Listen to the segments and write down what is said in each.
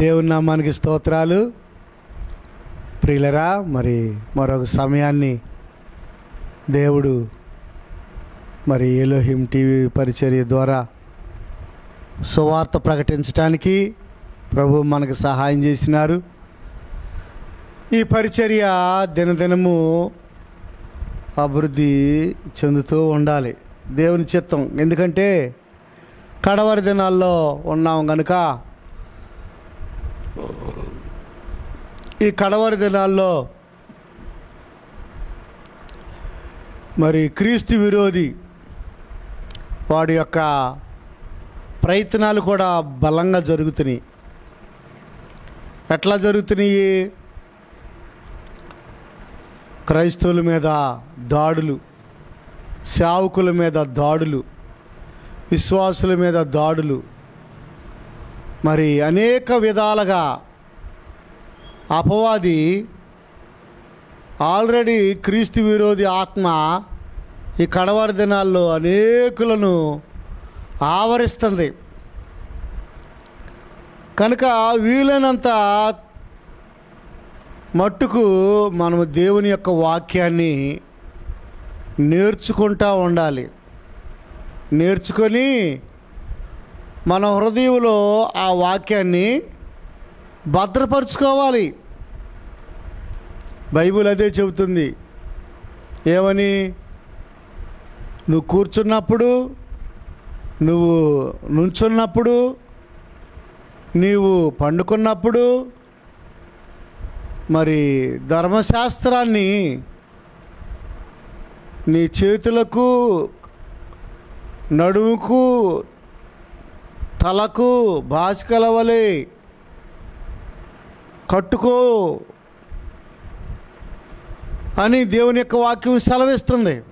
దేవుని నామానికి స్తోత్రాలు. ప్రియులరా మరి మరొక సమయాన్ని దేవుడు మరి ఎలోహిం టీవీ పరిచర్య ద్వారా సువార్త ప్రకటించడానికి ప్రభు మనకు సహాయం చేసినారు. ఈ పరిచర్య దినదినము అభివృద్ధి చెందుతూ ఉండాలి దేవుని చిత్తం. ఎందుకంటే కడవరి దినాల్లో ఉన్నాం కనుక ఈ కడవరి దినాల్లో మరి క్రీస్తు విరోధి వాడి యొక్క ప్రయత్నాలు కూడా బలంగా జరుగుతున్నాయి. ఎట్లా జరుగుతున్నాయి? క్రైస్తవుల మీద దాడులు సేవకుల మీద దాడులు విశ్వాసుల మీద దాడులు మరి అనేక విధాలుగా అపవాది ఆల్రెడీ క్రీస్తు విరోధి ఆత్మ ఈ కడవారి దినాల్లో అనేకులను ఆవరిస్తుంది. కనుక వీలైనంత మట్టుకు మనము దేవుని యొక్క వాక్యాన్ని నేర్చుకుంటూ ఉండాలి. నేర్చుకొని మన హృదయంలో ఆ వాక్యాన్ని భద్రపరుచుకోవాలి. బైబిల్ అదే చెబుతుంది. ఏమని? నువ్వు కూర్చున్నప్పుడు నువ్వు నుంచున్నప్పుడు నీవు పండుకున్నప్పుడు మరి ధర్మశాస్త్రాన్ని నీ చేతులకు నడుముకు తలకు బాచికల వలె కట్టుకో అని దేవుని యొక్క వాక్యం సెలవిస్తుంది.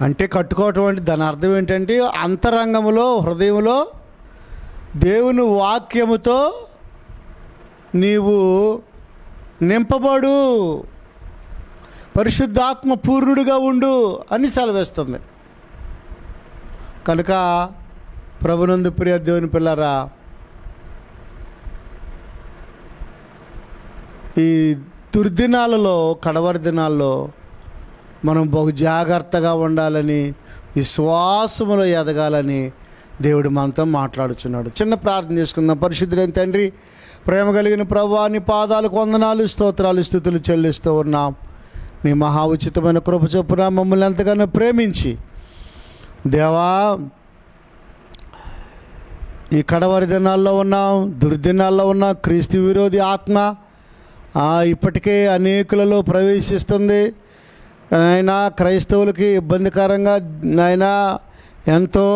అంటే కట్టుకోవటం అంటే దాని అర్థం ఏంటంటే అంతరంగంలో హృదయంలో దేవుని వాక్యముతో నీవు నింపబడు పరిశుద్ధాత్మ పూర్ణుడిగా ఉండు అని సెలవిస్తుంది. కనుక ప్రభునందు ప్రియ దేవుని పిల్లరా ఈ దుర్దినాలలో కడవరి దినాల్లో మనం బహు జాగ్రత్తగా ఉండాలని విశ్వాసములో ఎదగాలని దేవుడు మనతో మాట్లాడుచున్నాడు. చిన్న ప్రార్థన చేసుకుందాం. పరిశుద్ధులైన తండ్రి ప్రేమ కలిగిన ప్రభాని పాదాలకు వందనాలు స్తోత్రాలు స్థుతులు చెల్లిస్తూ ఉన్నాం. నీ మహా ఉచితమైన కృప చొప్పున మమ్మల్ని ఎంతగానో ప్రేమించి దేవా ఈ కడవరి దినాల్లో ఉన్నాం దుర్దినాల్లో ఉన్నాం క్రీస్తు విరోధి ఆత్మ ఇప్పటికే అనేకులలో ప్రవేశిస్తుంది. అయినా క్రైస్తవులకి ఇబ్బందికరంగా నాయన ఎంతో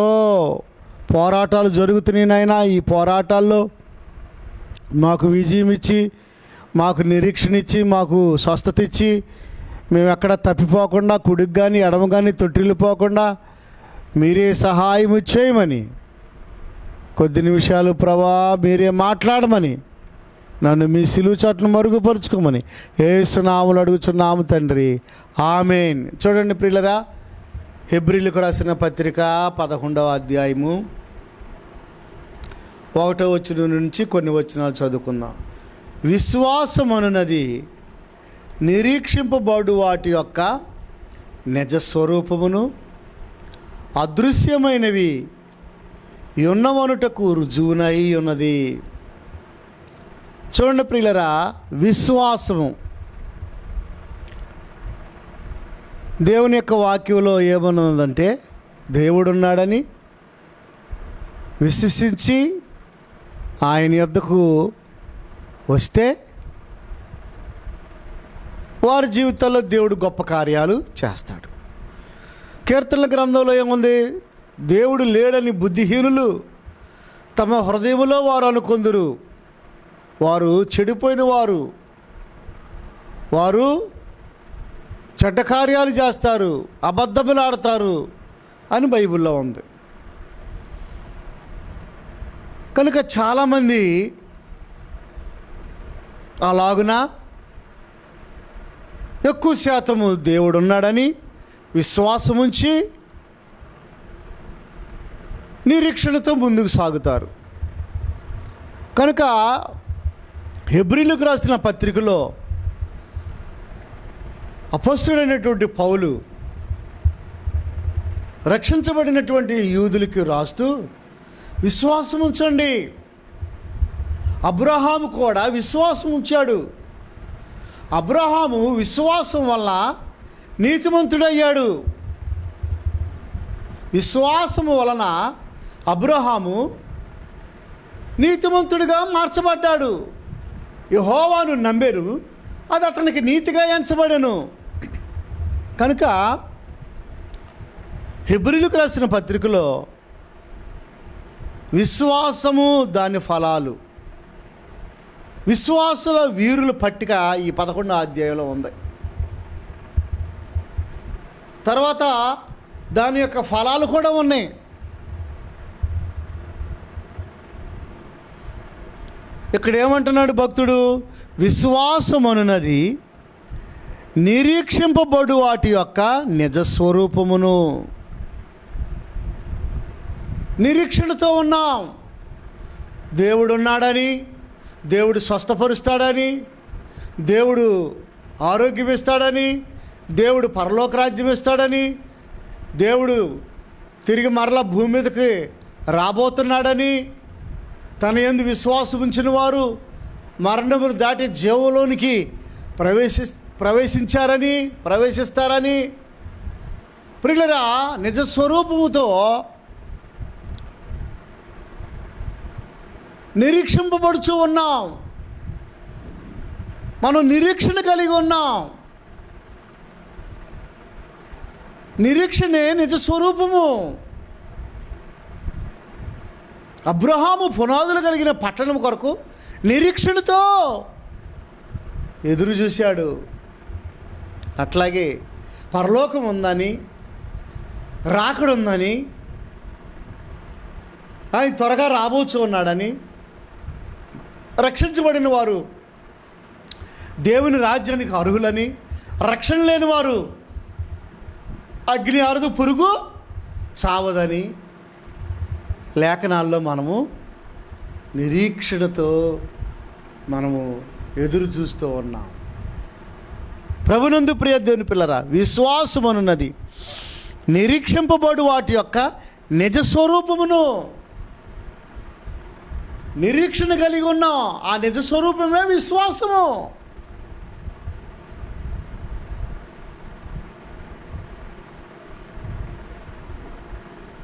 పోరాటాలు జరుగుతున్నాయి నాయన. ఈ పోరాటాల్లో మాకు విజయం ఇచ్చి మాకు నిరీక్షణ ఇచ్చి మాకు స్వస్థత ఇచ్చి మేము ఎక్కడ తప్పిపోకుండా కుడికి కానీ ఎడమ కానీ తొట్టిల్లిపోకుండా మీరే సహాయం చేయమని. కొద్ది నిమిషాలు ప్రభా మీరే మాట్లాడమని. నన్ను మీ సిలువు చాట్ను మరుగుపరుచుకోమని. ఏసునాములు అడుగుచున్నాము తండ్రి. ఆమెన్. చూడండి ప్రియులరా హెబ్రిలకు రాసిన పత్రిక పదకొండవ అధ్యాయము ఒకటో వచ్చిన నుంచి కొన్ని వచనాలు చదువుకుందాం. విశ్వాసం అనున్నది నిరీక్షింపబడు వాటి యొక్క నిజ స్వరూపమును అదృశ్యమైనవి. ఉన్నవనుటకు రుజువునై ఉన్నది. చూడండి ప్రియులరా విశ్వాసము. దేవుని యొక్క వాక్యంలో ఏమన్నదంటే దేవుడున్నాడని విశ్వసించి ఆయన యొద్దకు వస్తే వారి జీవితాల్లో దేవుడు గొప్ప కార్యాలు చేస్తాడు. కీర్తనల గ్రంథంలో ఏముంది? దేవుడు లేడని బుద్ధిహీనులు తమ హృదయంలో వారు అనుకుందురు. వారు చెడిపోయిన వారు. వారు చెడ్డ కార్యాలు చేస్తారు అబద్ధములాడతారు అని బైబిల్లో ఉంది. కనుక చాలామంది అలాగున? ఎక్కువ శాతము దేవుడు విశ్వాసముంచి విశ్వాసం ఉంచి నిరీక్షణతో ముందుకు సాగుతారు. కనుక హెబ్రిలకు రాసిన పత్రికలో అపస్సుడైనటువంటి పౌలు రక్షించబడినటువంటి యూదులకి రాస్తూ విశ్వాసం ఉంచండి అబ్రహాము కూడా విశ్వాసం ఉంచాడు అబ్రహాము విశ్వాసం వల్ల నీతిమంతుడయ్యాడు. విశ్వాసము వలన అబ్రహాము నీతిమంతుడిగా మార్చబడ్డాడు. యహోవాను నమ్మేరు అది అతనికి నీతిగా ఎంచబడను. కనుక హెబ్రిలకు రాసిన పత్రికలో విశ్వాసము దాని ఫలాలు. విశ్వాసుల వీరుల పట్టిక ఈ పదకొండో అధ్యాయంలో ఉంది. తర్వాత దాని యొక్క ఫలాలు కూడా ఉన్నాయి. ఇక్కడ ఏమంటున్నాడు భక్తుడు? విశ్వాసం అనున్నది నిరీక్షింపబడు వాటి యొక్క నిజ స్వరూపమును నిరీక్షణతో ఉన్నాం. దేవుడు ఉన్నాడని దేవుడు స్వస్థపరుస్తాడని దేవుడు ఆరోగ్యం ఇస్తాడని దేవుడు పరలోక రాజ్యం ఇస్తాడని దేవుడు తిరిగి మరలా భూమి మీదకి రాబోతున్నాడని తన ఎందు విశ్వాసం ఉంచిన వారు మరణమును దాటి జీవంలోనికి ప్రవేశి ప్రవేశించారని ప్రవేశిస్తారని. ప్రియులరా నిజ స్వరూపముతో నిరీక్షింపబడుచు ఉన్నాం. మనం నిరీక్షణ కలిగి ఉన్నాం. నిరీక్షణే నిజ స్వరూపము. అబ్రహాము పునాదులు కలిగిన పట్టణం కొరకు నిరీక్షణతో ఎదురు చూశాడు. అట్లాగే పరలోకం ఉందని రాకడుందని ఆయన త్వరగా రాబోచు ఉన్నాడని రక్షించబడిన వారు దేవుని రాజ్యానికి అర్హులని రక్షణ లేని వారు అగ్ని అరుదు పురుగు చావదని లేఖనాల్లో మనము నిరీక్షణతో మనము ఎదురు చూస్తూ ఉన్నాం. ప్రభునందు ప్రియ దేవుని పిల్లరా విశ్వాసం అనున్నది నిరీక్షింపబడు వాటి యొక్క నిజ స్వరూపమును నిరీక్షణ కలిగి ఉన్నాం. ఆ నిజ స్వరూపమే విశ్వాసము.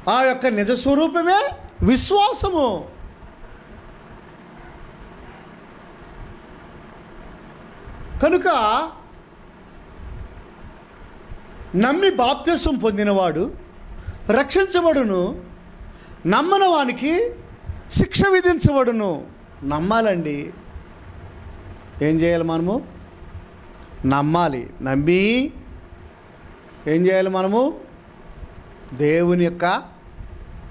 ఆ యొక్క నిజ స్వరూపమే విశ్వాసము. కనుక నమ్మి బాప్త్యసం పొందినవాడు రక్షించబడును నమ్మని వానికి శిక్ష విధించబడును. నమ్మాలండి. ఏం చేయాలి మనము? నమ్మాలి. నమ్మి ఏం చేయాలి మనము? దేవుని యొక్క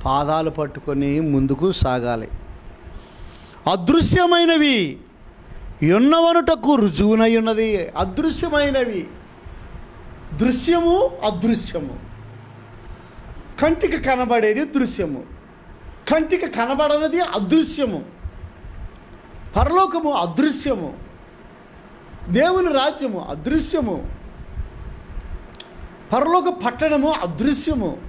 పాదాలు పట్టుకొని ముందుకు సాగాలి. అదృశ్యమైనవి ఉన్నవనుటకు రుజువునై ఉన్నది. అదృశ్యమైనవి. దృశ్యము అదృశ్యము. కంటికి కనబడేది దృశ్యము. కంటికి కనబడనది అదృశ్యము. పరలోకము అదృశ్యము. దేవుని రాజ్యము అదృశ్యము. పరలోక పట్టణము అదృశ్యము.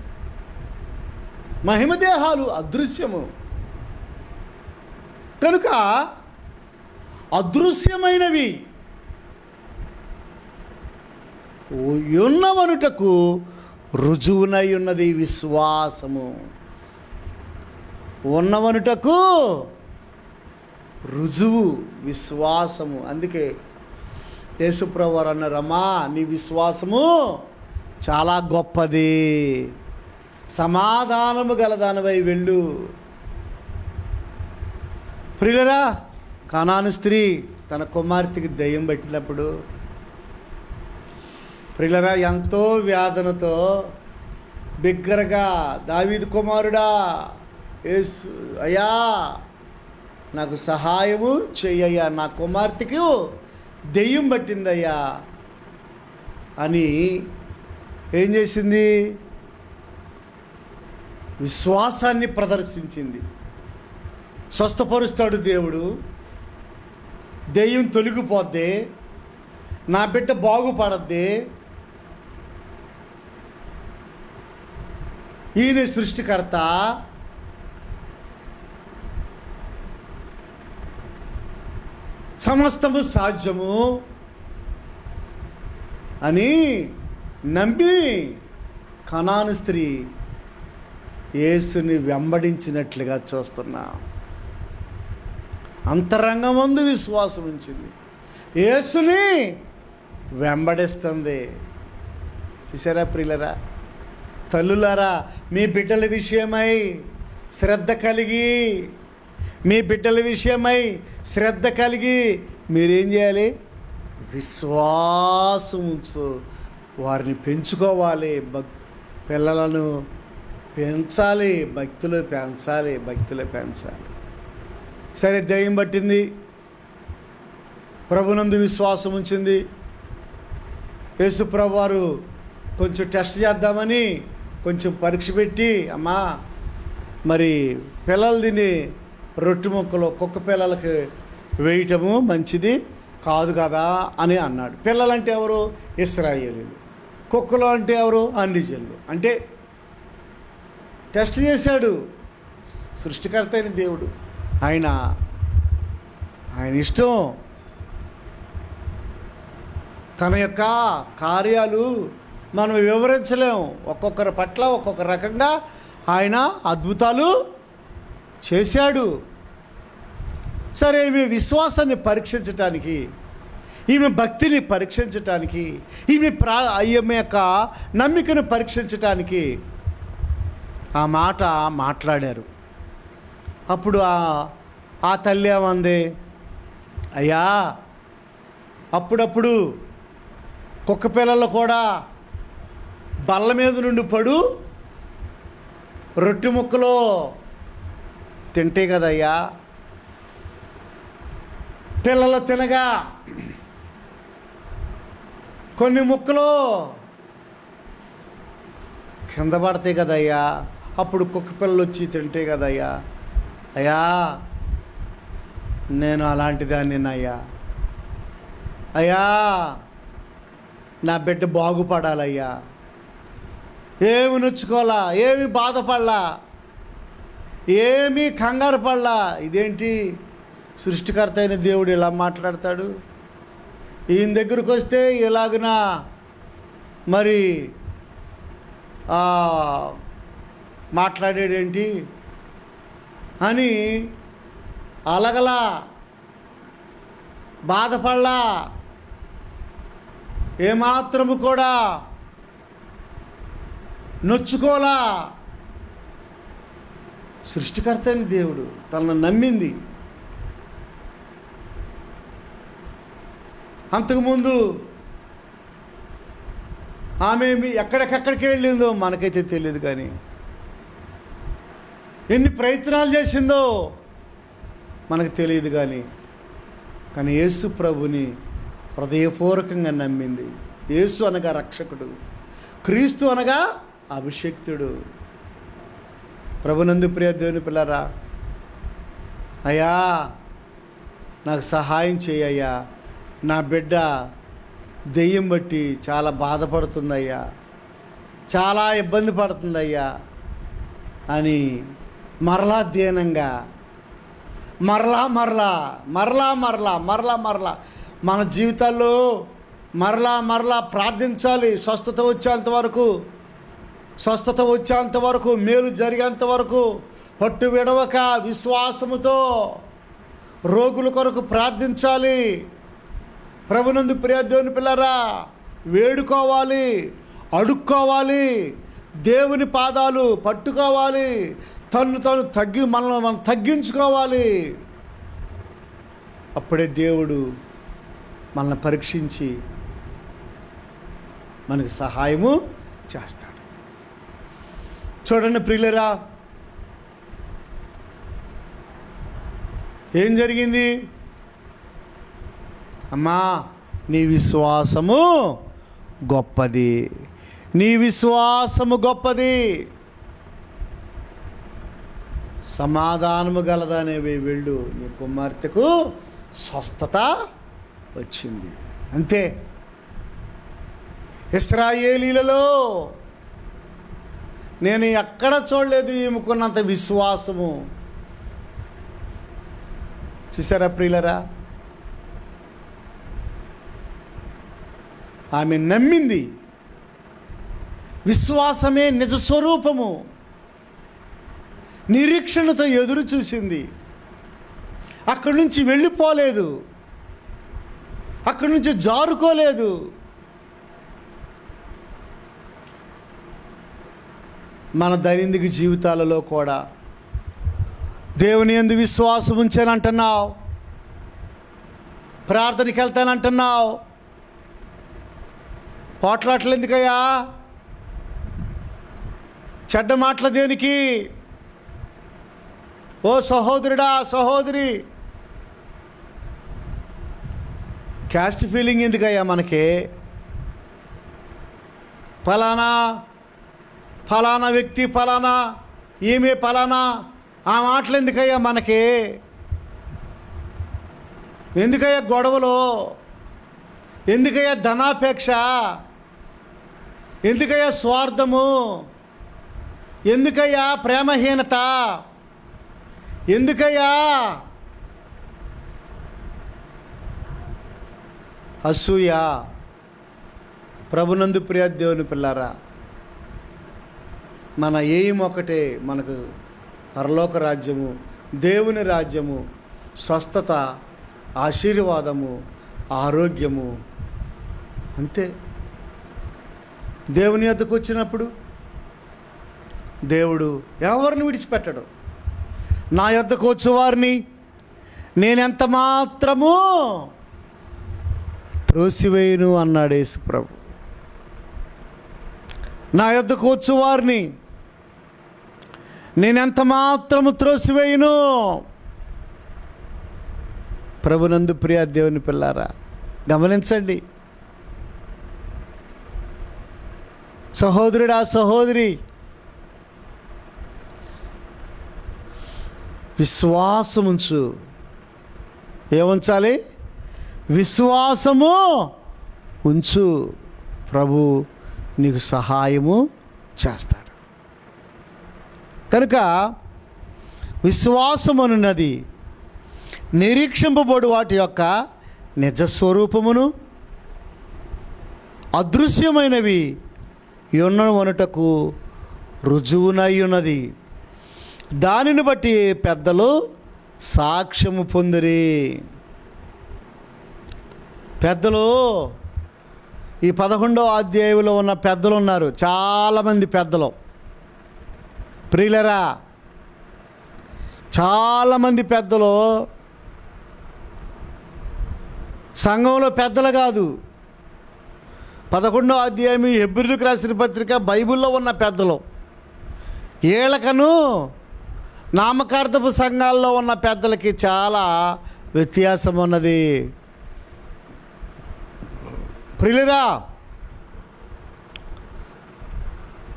మహిమదేహాలు అదృశ్యము. కనుక అదృశ్యమైనవి ఉన్నవనుటకు రుజువునై ఉన్నది విశ్వాసము. ఉన్నవనుటకు రుజువు విశ్వాసము. అందుకే యేసుప్రవారు అన్నారమ్మా నీ విశ్వాసము చాలా గొప్పది. సమాధానము గలదానవై వెళ్ళు. ప్రియులరా కానాను స్త్రీ తన కుమార్తెకి దయ్యం పెట్టినప్పుడు ప్రియులరా ఎంతో వేదనతో బిగ్గరగా దావీదు కుమారుడా ఏసు అయ్యా నాకు సహాయము చెయ్యయ్యా నా కుమార్తెకి దెయ్యం పట్టిందయ్యా అని ఏం చేసింది? విశ్వాసాన్ని ప్రదర్శించింది. స్వస్థపరుస్తాడు దేవుడు. దెయ్యం తొలగిపోద్ది. నా బిడ్డ బాగుపడద్ది. ఈయన సృష్టికర్త. సమస్తము సాధ్యము అని నమ్మి కణాను స్త్రీ యేసుని వెంబడించినట్లుగా చూస్తున్నా. అంతరంగమందు విశ్వాసం ఉంచింది. యేసుని వెంబడిస్తుంది. చూసారా ప్రియులరా? తల్లులారా మీ బిడ్డల విషయమై శ్రద్ధ కలిగి మీ బిడ్డల విషయమై శ్రద్ధ కలిగి మీరేం చేయాలి? విశ్వాసం ఉంచు వారిని పెంచుకోవాలి. భక్ పిల్లలను పెంచాలి భక్తులు పెంచాలి భక్తులు పెంచాలి. సరే దయ్యం పట్టింది. ప్రభునందు విశ్వాసం ఉంచింది. యేసుప్రభు వారు కొంచెం టెస్ట్ చేద్దామని కొంచెం పరీక్ష పెట్టి అమ్మా మరి పిల్లలు తిని రొట్టె ముక్కలు కుక్క పిల్లలకి వేయటము మంచిది కాదు కదా అని అన్నాడు. పిల్లలంటే ఎవరు? ఇస్రాయేలీలు. కుక్కలు అంటే ఎవరు? అన్నిజనులు. అంటే టెస్ట్ చేశాడు. సృష్టికర్త అయిన దేవుడు. ఆయన ఆయన ఇష్టం. తన యొక్క కార్యాలు మనం వివరించలేం. ఒక్కొక్కరి పట్ల ఒక్కొక్క రకంగా ఆయన అద్భుతాలు చేశాడు. సరే ఈమె విశ్వాసాన్ని పరీక్షించటానికి ఈమె భక్తిని పరీక్షించటానికి ఈమె ప్రా ఈమె యొక్క నమ్మికను పరీక్షించటానికి ఆ మాట మాట్లాడారు. అప్పుడు ఆ ఆ తల్లి ఏమంది? అయ్యా అప్పుడప్పుడు కుక్క పిల్లలు కూడా బల్ల మీద నుండి పడు రొట్టె ముక్కలో తింటే కదయ్యా. పిల్లలు తినగా కొన్ని ముక్కలు కింద పడతాయి కదయ్యా. అప్పుడు కుక్క పిల్లలు వచ్చి తింటే కదయ్యా? అయ్యా నేను అలాంటి దాన్నినయ్యా అయ్యా నా బిడ్డ బాగుపడాలయ్యా. ఏమి నొచ్చుకోవాలా? ఏమి బాధపడలా? ఏమీ కంగారు పడలా? ఇదేంటి? సృష్టికర్త అయిన దేవుడు ఇలా మాట్లాడతాడు? ఈయన దగ్గరకు వస్తే ఇలాగున మరి మాట్లాడేడేంటి అని అలగలా బాధపడలా. ఏమాత్రము కూడా నొచ్చుకోలా. సృష్టికర్త అయిన దేవుడు తనను నమ్మింది. అంతకుముందు ఆమె మీ- ఎక్కడికెక్కడికి వెళ్ళిందో మనకైతే తెలియదు కానీ ఎన్ని ప్రయత్నాలు చేసిందో మనకు తెలియదు కానీ కానీ యేసు ప్రభుని హృదయపూర్వకంగా నమ్మింది. యేసు అనగా రక్షకుడు క్రీస్తు అనగా అభిషక్తుడు. ప్రభునందు ప్రియ దేవుని పిల్లరా అయ్యా నాకు సహాయం చేయయ్యా నా బిడ్డ దెయ్యం బట్టి చాలా బాధపడుతుందయ్యా. చాలా ఇబ్బంది పడుతుందయ్యా అని మరలా దీనంగా. మరలా మరలా మరలా మరలా మరలా మరలా. మన జీవితాల్లో మరలా మరలా ప్రార్థించాలి. స్వస్థత వచ్చేంత వరకు స్వస్థత వచ్చేంత వరకు మేలు జరిగేంత వరకు పట్టు విడవక విశ్వాసముతో రోగుల కొరకు ప్రార్థించాలి. ప్రభునందు ప్రియ పిల్లరా వేడుకోవాలి అడుక్కోవాలి దేవుని పాదాలు పట్టుకోవాలి తను తను తగ్గి మనల్ని మనం తగ్గించుకోవాలి. అప్పుడే దేవుడు మనల్ని పరీక్షించి మనకు సహాయము చేస్తాడు. చూడండి ప్రియులరా ఏం జరిగింది? అమ్మా నీ విశ్వాసము గొప్పది. నీ విశ్వాసము గొప్పది. సమాధానము గలదనేవి వెళ్ళు నీ కుమార్తెకు స్వస్థత వచ్చింది. అంతే. ఇస్రాయేలీలలో నేను ఎక్కడ చూడలేదు ఈమెకున్నంత విశ్వాసము. చూసారా ప్రియులరా? ఆమె నమ్మింది. విశ్వాసమే నిజ స్వరూపము. నిరీక్షణతో ఎదురు చూసింది. అక్కడి నుంచి వెళ్ళిపోలేదు. అక్కడి నుంచి జారుకోలేదు. మన దైనందిక జీవితాలలో కూడా దేవుని ఎందు విశ్వాసం ఉంచానంటున్నావు. ప్రార్థనకి వెళ్తానంటున్నావు. పోట్లాట్లు ఎందుకయ్యా? చెడ్డ మాటల దేనికి? ఓ సహోదరుడా సహోదరి. క్యాస్ట్ ఫీలింగ్ ఎందుకయ్యా మనకి? ఫలానా ఫలానా వ్యక్తి ఫలానా ఈమె ఫలానా ఆ మాటలు ఎందుకయ్యా మనకి? ఎందుకయ్యా గొడవలు? ఎందుకయ్యా ధనాపేక్ష? ఎందుకయ్యా స్వార్థము? ఎందుకయ్యా ప్రేమహీనత? ఎందుకయ్యా? అసూయ. ప్రభునందు ప్రియ దేవుని పిల్లారా మన ఏం ఒకటే మనకు పరలోక రాజ్యము దేవుని రాజ్యము స్వస్థత ఆశీర్వాదము ఆరోగ్యము. అంతే. దేవుని వద్దకు వచ్చినప్పుడు దేవుడు ఎవరిని విడిచిపెట్టడు? నా యొద్దకు వచ్చేవారిని నేనెంత మాత్రము త్రోసివేయును అన్నాడు యేసు ప్రభు. నా యొద్దకు వచ్చేవారిని నేనెంత మాత్రము త్రోసివేయును. ప్రభునందు ప్రియ దేవుని పిల్లారా గమనించండి. సహోదరుడా సహోదరి విశ్వాసముంచు. ఏముంచాలి? విశ్వాసము ఉంచు. ప్రభు నీకు సహాయము చేస్తాడు. కనుక విశ్వాసమనున్నది నిరీక్షింపబడు వాటి యొక్క నిజస్వరూపమును అదృశ్యమైనవి ఉన్నవనుటకు రుజువునై ఉన్నది. దానిని బట్టి పెద్దలు సాక్ష్యము పొందిరి. పెద్దలు ఈ పదకొండో అధ్యాయంలో ఉన్న పెద్దలు ఉన్నారు. చాలామంది పెద్దలు. ప్రియులరా చాలామంది పెద్దలు సంఘంలో పెద్దలు కాదు. పదకొండో అధ్యాయం ఎబ్రిలకు రాసిన పత్రిక బైబిల్లో ఉన్న పెద్దలు. ఏళ్ళకను నామకార్థపు సంఘాల్లో ఉన్న పెద్దలకి చాలా వ్యత్యాసం ఉన్నది ప్రియులరా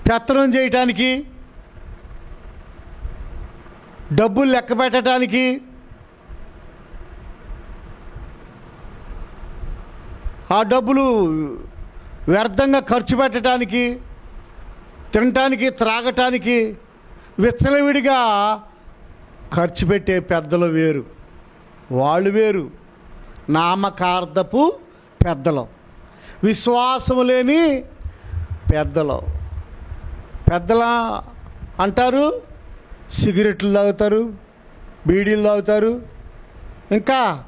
పెత్తనం చేయటానికి డబ్బులు లెక్క పెట్టడానికి ఆ డబ్బులు వ్యర్థంగా ఖర్చు పెట్టడానికి తినటానికి త్రాగటానికి విచ్చలవిడిగా ఖర్చు పెట్టే పెద్దలు వేరు. వాళ్ళు వేరు. నామకార్థపు పెద్దలు. విశ్వాసము లేని పెద్దలు. పెద్దల అంటారు సిగరెట్లు తాగుతారు బీడీలు తాగుతారు ఇంకా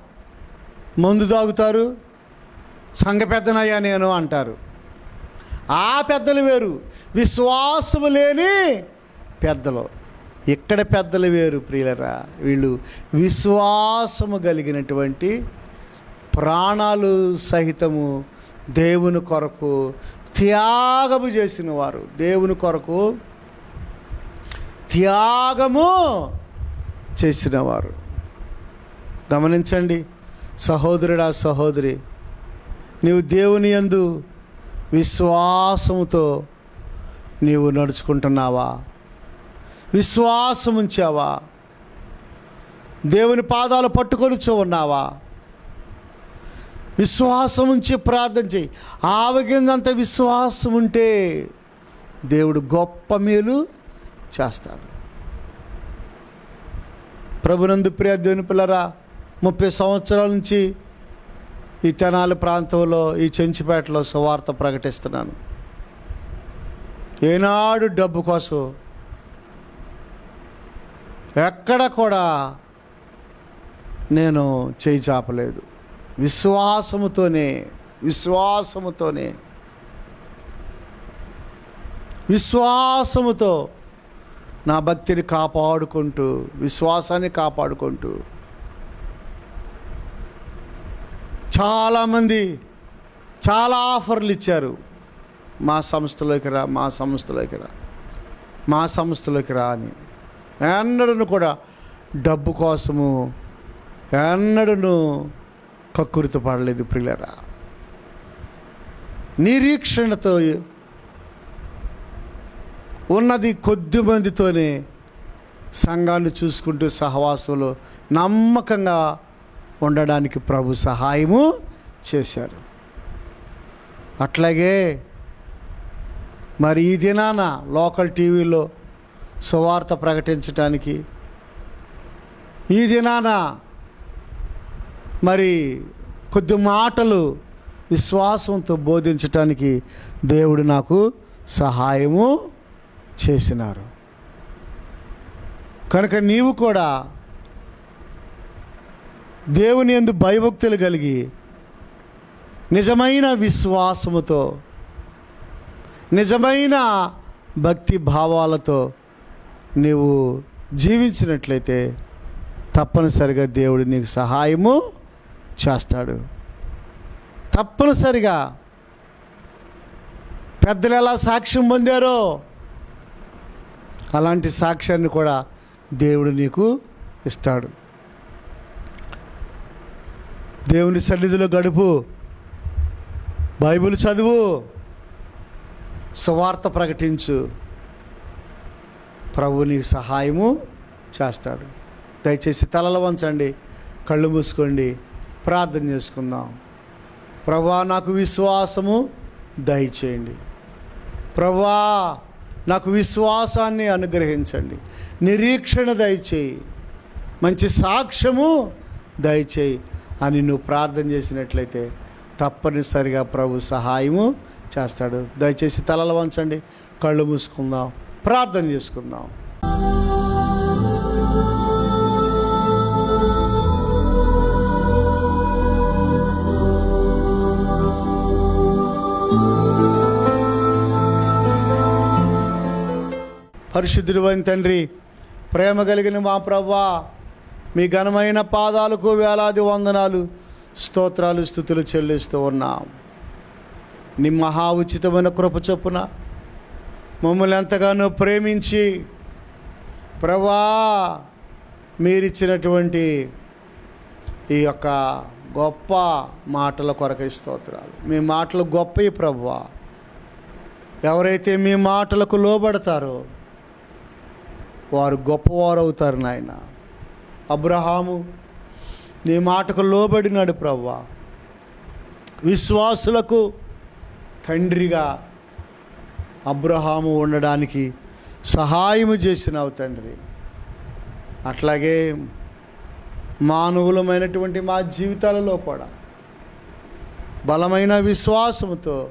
మందు తాగుతారు సంఘ పెద్దనయ్యా నేను అంటారు. ఆ పెద్దలు వేరు. విశ్వాసము లేని పెద్దలు. ఇక్కడ పెద్దలు వేరు ప్రియులరా. వీళ్ళు విశ్వాసము కలిగినటువంటి ప్రాణాలు సహితము దేవుని కొరకు త్యాగము చేసిన వారు దేవుని కొరకు త్యాగము చేసిన వారు గమనించండి సహోదరుడా సహోదరి నీవు దేవుని యందు విశ్వాసముతో నీవు నడుచుకుంటున్నావా? విశ్వాసం ఉంచావా దేవుని పాదాలు పట్టుకొనిచో ఉన్నావా? విశ్వాసం ఉంచి ప్రార్థన చేయి. ఆవగిందంత విశ్వాసం ఉంటే దేవుడు గొప్ప మేలు చేస్తాడు. ప్రభునందు ప్రియ దేవుని పిల్లరా ముప్పై సంవత్సరాల నుంచి ఈ తెనాలి ప్రాంతంలో ఈ చెంచిపేటలో సువార్త ప్రకటిస్తున్నాను. ఏనాడు డబ్బు కోసం ఎక్కడ కూడా నేను చేయి చాపలేదు. విశ్వాసముతోనే విశ్వాసముతోనే. విశ్వాసముతో నా భక్తిని కాపాడుకుంటూ విశ్వాసాన్ని కాపాడుకుంటూ చాలామంది చాలా ఆఫర్లు ఇచ్చారు. మా సంస్థలోకి రా మా సంస్థలోకి రా మా సంస్థలోకి రా అని. ఎన్నడను కూడా డబ్బు కోసము ఎన్నడను కక్కురిత పడలేదు ప్రియులరా. నిరీక్షణతో ఉన్నది కొద్ది మందితోనే సంఘాన్ని చూసుకుంటూ సహవాసంలో నమ్మకంగా ఉండడానికి ప్రభు సహాయము చేశారు. అట్లాగే మరి ఈ దినాన లోకల్ టీవీలో సువార్త ప్రకటించడానికి ఈ దినాన మరి కొద్ది మాటలు విశ్వాసంతో బోధించటానికి దేవుడు నాకు సహాయము చేసినారు. కనుక నీవు కూడా దేవుని ఎందు భయభక్తులు కలిగి నిజమైన విశ్వాసముతో నిజమైన భక్తి భావాలతో నీవు జీవించినట్లయితే తప్పనిసరిగా దేవుడు నీకు సహాయము చేస్తాడు. తప్పనిసరిగా పెద్దలు ఎలా సాక్ష్యం పొందారో అలాంటి సాక్ష్యాన్ని కూడా దేవుడు నీకు ఇస్తాడు. దేవుని సన్నిధిలో గడుపు బైబిల్ చదువు సువార్త ప్రకటించు. ప్రభు నీకు సహాయము చేస్తాడు. దయచేసి తలలు వంచండి కళ్ళు మూసుకోండి ప్రార్థన చేసుకుందాం. ప్రభా నాకు విశ్వాసము దయచేయండి. ప్రభా నాకు విశ్వాసాన్ని అనుగ్రహించండి. నిరీక్షణ దయచేయి. మంచి సాక్ష్యము దయచేయి అని నువ్వు ప్రార్థన చేసినట్లయితే తప్పనిసరిగా ప్రభు సహాయము చేస్తాడు. దయచేసి తలలు వంచండి కళ్ళు మూసుకుందాం. ప్రార్థన చేసుకుందాం. పరిశుద్ధుడు తండ్రి ప్రేమ కలిగిన మా ప్రభా మీ ఘనమైన పాదాలకు వేలాది వందనాలు స్తోత్రాలు స్థుతులు చెల్లిస్తూ ఉన్నాం. నీ మహా ఉచితమైన కృప చొప్పున మమ్మల్ని ఎంతగానో ప్రేమించి ప్రభా మీరిచ్చినటువంటి ఈ యొక్క గొప్ప మాటల కొరకై స్తోత్రాలు. మీ మాటలు గొప్పవి ప్రభువా ఎవరైతే మీ మాటలకు లోబడతారో వారు గొప్పవారు అవుతారు నాయన. అబ్రహాము నీ మాటకు లోబడినాడు ప్రవ్వా విశ్వాసులకు తండ్రిగా అబ్రహాము ఉండడానికి సహాయము చేసినావు తండ్రి. అట్లాగే మానవులమైనటువంటి మా జీవితాలలో కూడా బలమైన విశ్వాసముతో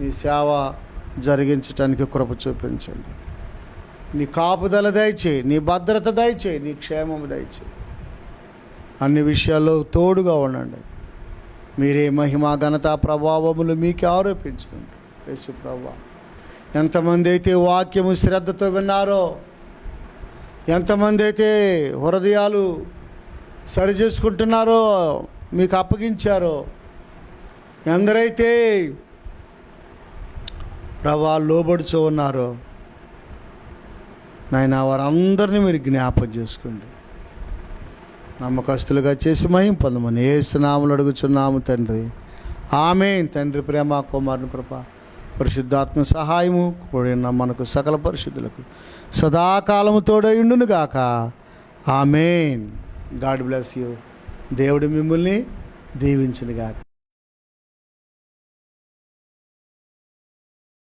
నీ సేవ జరిగించటానికి కృప చూపించండి. నీ కాపుదల దయచేయి నీ భద్రత దయచేయి నీ క్షేమము దయచేయి. అన్ని విషయాల్లో తోడుగా ఉండండి. మీరే మహిమ ఘనత ప్రభావములు మీకే ఆరోపించుకోండి యేసు ప్రభావం ఎంతమంది అయితే వాక్యము శ్రద్ధతో విన్నారో ఎంతమంది అయితే హృదయాలు సరి చేసుకుంటున్నారో మీకు అప్పగించారో ఎందరైతే ప్రభా లోబడుచో ఉన్నారో నాయన వారందరినీ మీరు జ్ఞాపకం చేసుకోండి. నమ్మకస్తులుగా చేసి మహిం పొందమని ఏ స్నాములు అడుగుచున్నాము తండ్రి. ఆమె తండ్రి ప్రేమ కుమారుని కృప. పరిశుద్ధాత్మ సహాయము కూడిన మనకు సకల పరిశుద్ధులకు సదాకాలము తోడయుండును గాక ఆమెన్. God bless you. దేవుడు మిమ్మల్ని దీవించునుగాక.